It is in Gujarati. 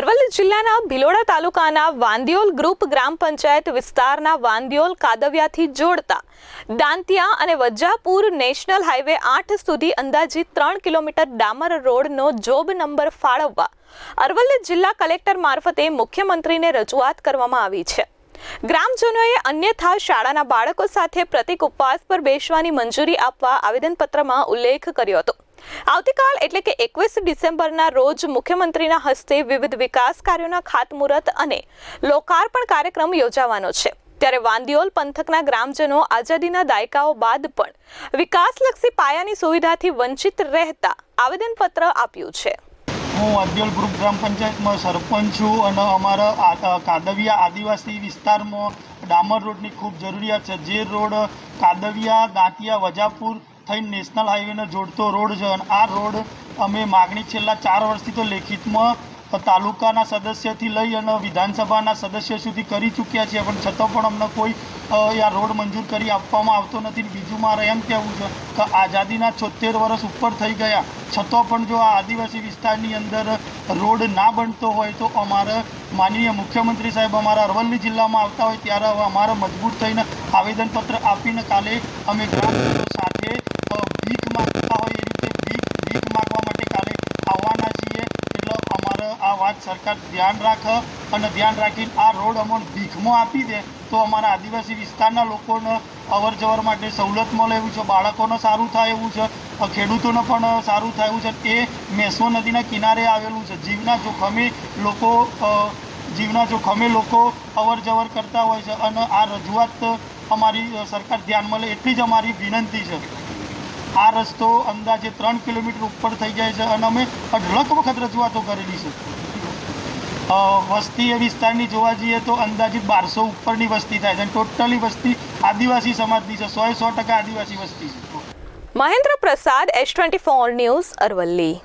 અરવલ્લી જિલ્લાના ભિલોડા તાલુકાના વાંદિયોલ ગ્રુપ ગ્રામ પંચાયત વિસ્તારના વાંદિયોલ કાદવિયાથી જોડતા દાંતિયા અને વજ્જાપુર નેશનલ હાઈવે આઠ સુધી અંદાજિત ત્રણ કિલોમીટર ડામર રોડનો જોબ નંબર ફાળવવા અરવલ્લી જિલ્લા કલેક્ટર મારફતે મુખ્યમંત્રીને રજૂઆત કરવામાં આવી છે. ગ્રામજનોએ અન્યથા શાળાના બાળકો સાથે પ્રતિક ઉપવાસ પર બેસવાની મંજૂરી આપવા આવેદનપત્રમાં ઉલ્લેખ કર્યો હતો. આવતીકાલ એટલે કે એકવીસ ડિસેમ્બરના રોજ મુખ્યમંત્રીના હસ્તે વિવિધ વિકાસ કાર્યોના ખાતમુહૂર્ત અને લોકાર્પણ કાર્યક્રમ યોજાવાનો છે. ત્યારે વાંદિયોલ પંથકના ગ્રામજનો આઝાદીના દાયકાઓ બાદ પણ વિકાસલક્ષી પાયાની સુવિધાથી વંચિત રહેતા આવેદનપત્ર આપ્યું છે. હું અદ્યોલ ગ્રુપ ગ્રામ પંચાયતમાં સરપંચ છું અને અમારા કાદવિયા આદિવાસી વિસ્તારમાં ડામર રોડની ખૂબ જરૂરિયાત છે. જે રોડ કાદવિયા, દાંતિયા, વજાપુર થઈને નેશનલ હાઈવેને જોડતો રોડ છે અને આ રોડ અમે માગણી છેલ્લા ચાર વર્ષથી તો લેખિતમાં તાલુકાના સદસ્યથી લઈ અને વિધાનસભાના સદસ્ય સુધી કરી ચૂક્યા છીએ, પણ છતાં પણ અમને કોઈ આ રોડ મંજૂર કરી આપવામાં આવતો નથી બીજું મારે એમ કહેવું છે કે આઝાદીના છોતેર વર્ષ ઉપર થઈ ગયા. છતાં પણ જો આ આદિવાસી વિસ્તારની અંદર રોડ ના બનતો હોય તો અમારે માનનીય મુખ્યમંત્રી સાહેબ અમારા અરવલ્લી જિલ્લામાં આવતા હોય ત્યારે અમારે મજબૂત થઈને આવેદનપત્ર આપીને કાલે અમે ગ્રામજનો સાથે અ, ભીખ માગતા હોય એ રીતે ભીખ ભીખ માગવા માટે કાલે આવવાના છીએ એટલે અમારે આ વાત સરકાર ધ્યાન રાખે અને ધ્યાન રાખીને આ રોડ અમને ભીખમાં આપી દે, તો અમારા આદિવાસી વિસ્તારના લોકોને અવર જવર માટે સવલત મળે એવું છે, બાળકોને સારું થાય એવું છે ખેડૂતોને પણ સારું થાય એવું છે. એ મેસો નદીના કિનારે આવેલું છે. જીવના જોખમે લોકો જીવના જોખમે લોકો અવર કરતા હોય છે અને આ રજૂઆત અમારી સરકાર ધ્યાનમાં લે એટલી જ અમારી વિનંતી છે. આ રસ્તો અંદાજે ત્રણ કિલોમીટર ઉપર થઈ જાય છે અને અમે અઢળક વખત રજૂઆતો કરેલી છે. વસ્તી એ વિસ્તારની જોવા જઈએ તો અંદાજિત બારસો ઉપરની વસ્તી થાય છે અને ટોટલી વસ્તી આદિવાસી સમાજની છે. સો સો ટકા આદિવાસી વસ્તી છે. Mahendra Prasad S twenty four news Aravalli.